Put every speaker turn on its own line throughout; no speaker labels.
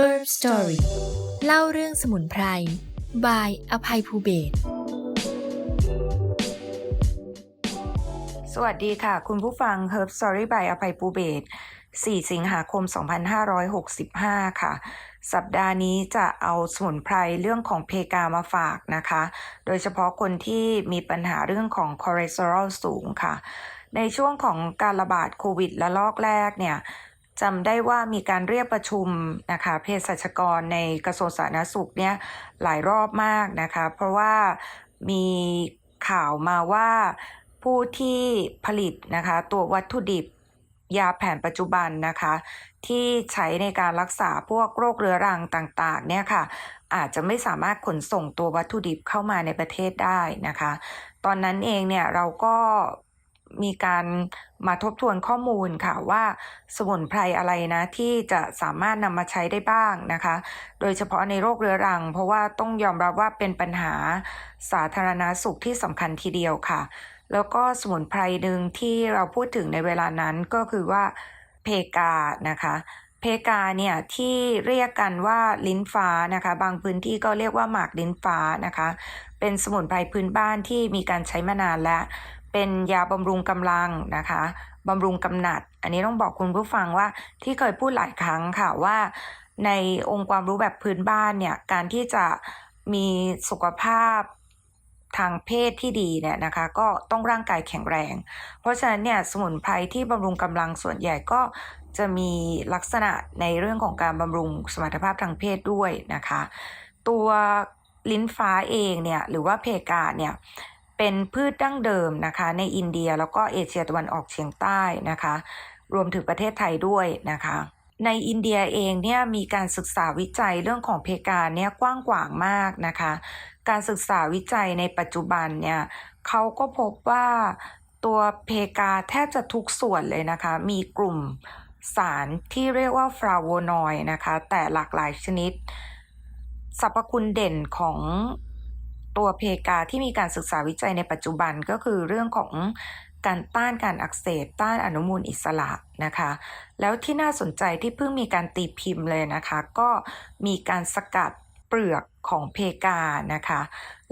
Herb Story เล่าเรื่องสมุนไพรบายอภัยภูเบศ
สวัสดีค่ะ คุณผู้ฟัง Herb Story by อภัยปูเบศ4 สิงหาคม 2565 ค่ะ สัปดาห์นี้จะเอาสมุนไพรเรื่องของเพกามาฝากนะคะ โดยเฉพาะคนที่มีปัญหาเรื่องของคอเลสเตอรอลสูงค่ะ ในช่วงของการระบาดโควิดระลอกแรกเนี่ย จำได้ว่ามีการเรียกประชุมนะคะเภสัชกรในกระทรวงสาธารณสุขเนี่ยหลายรอบมากนะคะ เพราะว่ามีข่าวมาว่าผู้ที่ผลิตนะคะตัววัตถุดิบยาแผนปัจจุบันนะคะ ที่ใช้ในการรักษาพวกโรคเรื้อรังต่างๆเนี่ยค่ะ อาจจะไม่สามารถขนส่งตัววัตถุดิบเข้ามาในประเทศได้นะคะ ตอนนั้นเองเนี่ยเราก็ มีการมาทบทวนข้อมูลค่ะว่าสมุนไพรอะไรนะที่จะสามารถนำมาใช้ได้บ้างนะคะ โดยเฉพาะในโรคเรื้อรัง เพราะว่าต้องยอมรับว่าเป็นปัญหาสาธารณาสุขที่สำคัญทีเดียวค่ะ แล้วก็สมุนไพรหนึ่งที่เราพูดถึงในเวลานั้นก็คือว่าเพกานะคะเพกาเนี่ยที่เรียกกันว่าลิ้นฟ้านะคะ บางพื้นที่ก็เรียกว่าหมากลิ้นฟ้านะคะ เป็นสมุนไพรพื้นบ้านที่มีการใช้มานานแล้ว เป็นยาบำรุงกำลังนะคะบำรุงกำหนัด อันนี้ต้องบอกคุณผู้ฟังว่าที่เคยพูดหลายครั้งค่ะว่าในองค์ความรู้แบบพื้นบ้านเนี่ยการที่จะมีสุขภาพทางเพศที่ดีเนี่ยนะคะก็ต้องร่างกายแข็งแรง เพราะฉะนั้นเนี่ยสมุนไพรที่บำรุงกำลังส่วนใหญ่ก็จะมีลักษณะในเรื่องของการบำรุงสมรรถภาพทางเพศด้วยนะคะ ตัวลิ้นฟ้าเองเนี่ยหรือว่าเพกาเนี่ย เป็นพืชดั้งเดิมนะคะ ในอินเดียแล้วก็เอเชียตะวันออกเฉียงใต้นะคะ รวมถึงประเทศไทยด้วยนะคะในอินเดียเองเนี่ยมีการศึกษาวิจัยเรื่องของเพกาเนี่ยกว้างขวางมากนะคะ การศึกษาวิจัยในปัจจุบันเนี่ยเขาก็พบว่าตัวเพกาแทบจะทุกส่วนเลยนะคะ มีกลุ่มสารที่เรียกว่าฟลาโวนอยนะคะ แต่หลากหลายชนิด สรรพคุณเด่นของ ตัวเพกาที่มีการศึกษาวิจัยในปัจจุบันก็คือเรื่องของการต้านการอักเสบต้านอนุมูลอิสระนะคะ แล้วที่น่าสนใจที่เพิ่งมีการตีพิมพ์เลยนะคะ ก็มีการสกัดเปลือกของเพกานะคะ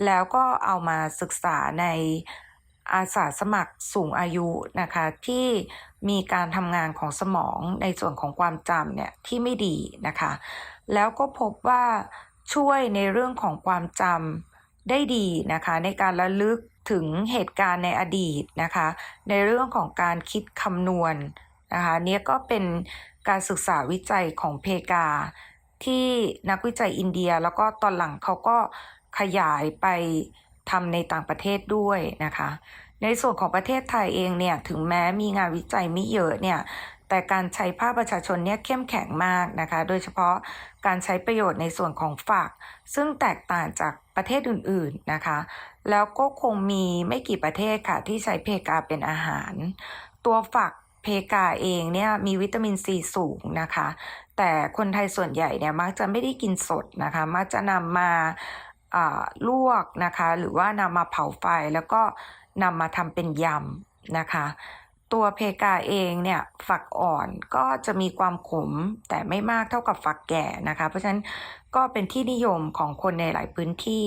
แล้วก็เอามาศึกษาในอาสาสมัครสูงอายุนะคะ ที่มีการทำงานของสมองในส่วนของความจำเนี่ยที่ไม่ดีนะคะ แล้วก็พบว่าช่วยในเรื่องของความจำ ได้ดีนะคะในการระลึกถึงเหตุการณ์ในอดีตนะคะ ในเรื่องของการคิดคำนวณนะคะเนี่ยก็เป็นการศึกษาวิจัยของเพกา ที่นักวิจัยอินเดียแล้วก็ตอนหลังเขาก็ขยายไปทำในต่างประเทศด้วยนะคะ ในส่วนของประเทศไทยเองเนี่ยถึงแม้มีงานวิจัยไม่เยอะเนี่ยแต่การใช้ภาคประชาชนเนี่ยเข้มแข็งมากนะคะ โดยเฉพาะการใช้ประโยชน์ในส่วนของฝักซึ่งแตกต่างจาก ประเทศอื่นๆนะคะ แล้วก็คงมีไม่กี่ประเทศค่ะ ที่ใช้เพกาเป็นอาหาร ตัวฝักเพกาเองเนี่ยมีวิตามินซีสูงนะคะ แต่คนไทยส่วนใหญ่เนี่ยมักจะไม่ได้กินสดนะคะ มักจะนำมาลวกนะคะ หรือว่านำมาเผาไฟแล้วก็นำมาทำเป็นยำนะคะ ตัวเพกาเองเนี่ยฝักอ่อนก็จะมีความขมแต่ไม่มากเท่ากับฝักแก่นะคะ เพราะฉะนั้นก็เป็นที่นิยมของคนในหลายพื้นที่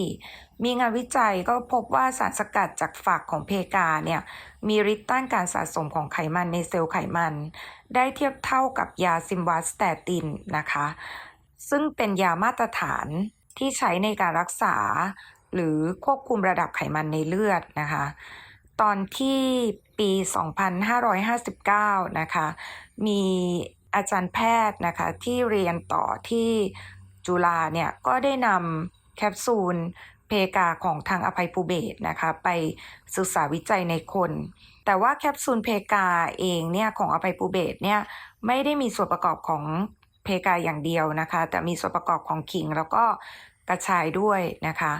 มีงานวิจัยก็พบว่าสารสกัดจากฝักของเพกาเนี่ยมีฤทธิ์ต้านการสะสมของไขมันในเซลล์ไขมัน ได้เทียบเท่ากับยาซิมวาสแตตินนะคะ ซึ่งเป็นยามาตรฐานที่ใช้ในการรักษา หรือควบคุมระดับไขมันในเลือดนะคะ ตอนที่ ปี 2559 นะคะ มีอาจารย์แพทย์นะคะที่เรียนต่อที่จุฬาเนี่ยก็ได้นำแคปซูลเพกาของทางอภัยภูเบศนะคะไปศึกษาวิจัยในคน แต่ว่าแคปซูลเพกาเองเนี่ยของอภัยภูเบศเนี่ยไม่ได้มีส่วนประกอบของเพกาอย่างเดียวนะคะ แต่มีส่วนประกอบของขิงแล้วก็กระชายด้วยนะคะ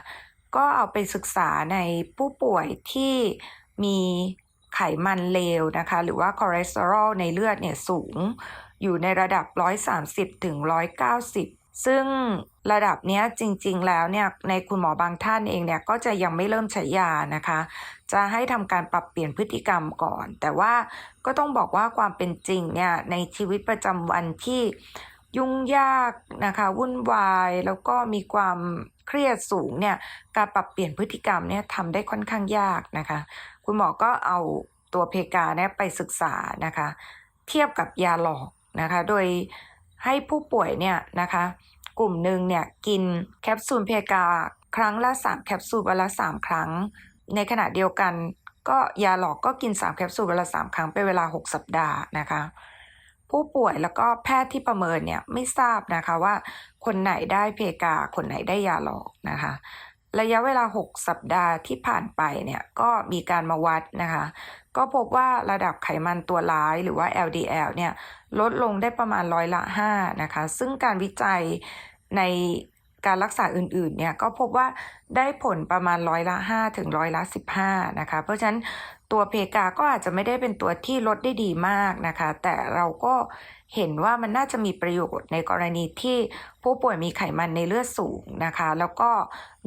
ก็เอาไปศึกษาในผู้ป่วยที่มี ไขมันเลวนะคะ หรือว่าคอเลสเตอรอลในเลือดเนี่ยสูง อยู่ในระดับ 130ถึง190 ซึ่งระดับนี้จริง ๆ แล้วเนี่ยในคุณหมอบางท่านเองเนี่ยก็จะยังไม่เริ่มใช้ยานะคะ จะให้ทำการปรับเปลี่ยนพฤติกรรมก่อน แต่ว่าก็ต้องบอกว่าความเป็นจริงเนี่ยในชีวิตประจำวันที่ ยุ่งยากนะคะ วุ่นวายแล้วก็มีความเครียดสูงเนี่ยการปรับเปลี่ยนพฤติกรรมเนี่ยทำได้ค่อนข้างยากนะคะ คุณหมอก็เอาตัวเพกาเนี่ยไปศึกษานะคะ เทียบกับยาหลอกนะคะ โดยให้ผู้ป่วยเนี่ยนะคะ กลุ่มหนึ่งเนี่ยกินแคปซูลเพกาครั้งละ 3 แคปซูลวันละ 3 ครั้ง ในขณะเดียวกันก็ยาหลอกก็กิน 3 แคปซูลวันละ 3 ครั้งเป็นเวลา 6 สัปดาห์นะคะ ผู้ป่วยแล้วก็แพทย์ที่ประเมินเนี่ยไม่ทราบนะคะว่าคนไหนได้เพกา คนไหนได้ยาหลอกนะคะ ระยะเวลา 6 สัปดาห์ที่ผ่านไปเนี่ยก็มีการมาวัดนะคะ ก็พบว่าระดับไขมันตัวร้ายหรือว่า LDL เนี่ยลดลงได้ประมาณร้อยละ5นะคะ ซึ่งการวิจัยใน การรักษาอื่นๆเนี่ยก็พบว่าได้ผลประมาณร้อยละ 5 ถึงร้อยละ 15 นะคะ เพราะฉะนั้นตัวเพกาก็อาจจะไม่ได้เป็นตัวที่ลดได้ดีมากนะคะ แต่เราก็เห็นว่ามันน่าจะมีประโยชน์ในกรณีที่ผู้ป่วยมีไขมันในเลือดสูงนะคะ แล้วก็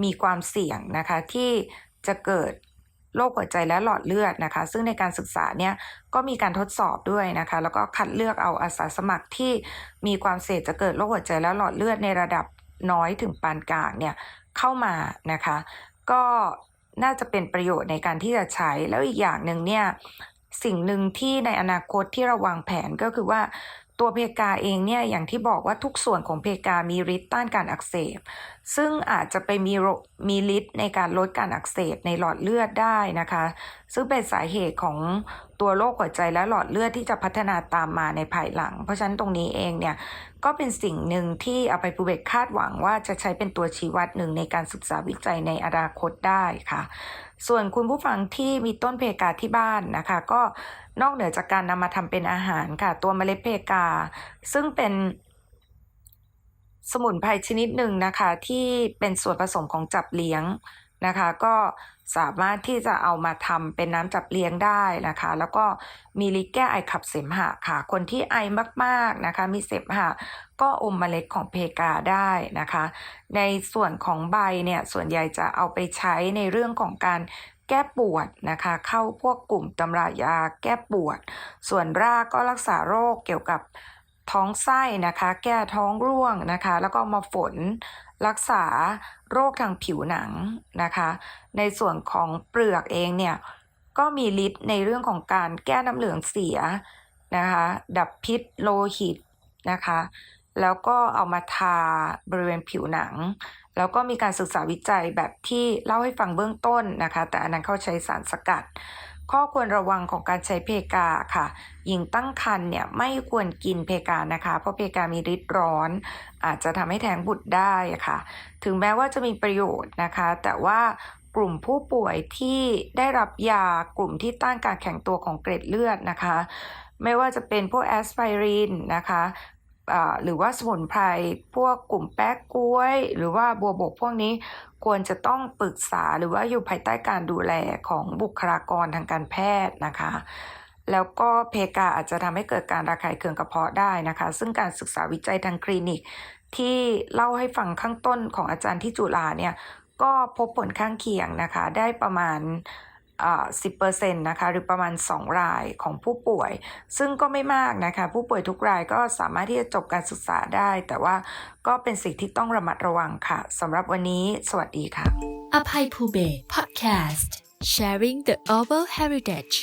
มีความเสี่ยงนะคะที่จะเกิดโรคหัวใจและหลอดเลือดนะคะ ซึ่งในการศึกษาเนี่ยก็มีการทดสอบด้วยนะคะ แล้วก็คัดเลือกเอาอาสาสมัครที่มีความเสี่ยงจะเกิดโรคหัวใจและหลอดเลือดในระดับ น้อยถึงปานกลางเนี่ยเข้ามานะคะ ก็น่าจะเป็นประโยชน์ในการที่จะใช้แล้วอีกอย่างหนึ่งเนี่ยสิ่งหนึ่งที่ในอนาคตที่เราวางแผนก็คือว่า ตัวเพกาเองเนี่ยอย่างที่บอกว่าทุกส่วนของเพกามีฤทธิ์ต้านการอักเสบ ซึ่งอาจจะไปมีรมีฤทธิ์ในการลดการอักเสบในหลอดเลือดได้นะคะ ซึ่งเป็นสาเหตุของตัวโรคหัวใจและหลอดเลือดที่จะพัฒนาตามมาในภายหลัง เพราะฉะนั้นตรงนี้เองเนี่ยก็เป็นสิ่งหนึ่งที่อภัยภูเบศคาดหวังว่าจะใช้เป็นตัวชี้วัดหนึ่งในการศึกษาวิจัยในอนาคตได้ค่ะ ส่วนคุณผู้ฟังที่มีต้นเพกาที่บ้านนะคะ ก็นอกเหนือจากการนำมาทำเป็นอาหารค่ะตัวเมล็ดเพกา ซึ่งเป็นสมุนไพรชนิดหนึ่งนะคะ ที่เป็นส่วนผสมของจับเลี้ยง นะคะ ก็สามารถที่จะเอามาทำเป็นน้ำจับเลี้ยงได้นะคะ แล้วก็มีฤทธิ์แก้ไอขับเสมหะค่ะ คนที่ไอมากๆนะคะ มีเสมหะก็อมเมล็ดของเพกาได้นะคะ ในส่วนของใบเนี่ยส่วนใหญ่จะเอาไปใช้ในเรื่องของการแก้ปวดนะคะ เข้าพวกกลุ่มตำรายาแก้ปวด ส่วนรากก็รักษาโรคเกี่ยวกับท้องไส้นะคะ แก้ท้องร่วงนะคะ แล้วก็มาฝน รักษาโรคทางผิวหนังนะคะ ในส่วนของเปลือกเองเนี่ยก็มีฤทธิ์ในเรื่องของการแก้น้ำเหลืองเสียนะคะ ดับพิษโลหิตนะคะ แล้วก็เอามาทาบริเวณผิวหนัง แล้วก็มีการศึกษาวิจัยแบบที่เล่าให้ฟังเบื้องต้นนะคะ แต่อันนั้นเขาใช้สารสกัด ข้อควรระวังของการใช้เพกาค่ะ หญิงตั้งครรภ์เนี่ยไม่ควรกินเพกานะคะ เพราะเพกามีฤทธิ์ร้อน อาจจะทำให้แท้งบุตรได้ค่ะ ถึงแม้ว่าจะมีประโยชน์นะคะ แต่ว่ากลุ่มผู้ป่วยที่ได้รับยากลุ่มที่ต้านการแข็งตัวของเกล็ดเลือดนะคะ ไม่ว่าจะเป็นพวกแอสไพรินนะคะหรือว่าสมุนไพรพวกกลุ่มแป๊กกล้วย หรือว่าบัวบกพวกนี้ ควรจะต้องปรึกษาหรือว่าอยู่ภายใต้การดูแลของบุคลากรทางการแพทย์นะคะ แล้วก็เพกาอาจจะทำให้เกิดการระคายเคืองกระเพาะได้นะคะ ซึ่งการศึกษาวิจัยทางคลินิก ที่เล่าให้ฟังข้างต้นของอาจารย์ที่จุฬาเนี่ยก็พบผลข้างเคียงนะคะได้ประมาณ 10%นต์นะคะหรือประมาณ 2 รายของผู้ป่วย ซึ่งก็ไม่มากนะคะ ผู้ป่วยทุกรายก็สามารถที่จะจบการศึกษาได้ แต่ว่าก็เป็นสิ่งที่ต้องระมัดระวังค่ะสำหรับวันนี้ สวัสดีค่ะ
อภัยภูเบศ Podcast Sharing the Oval Heritage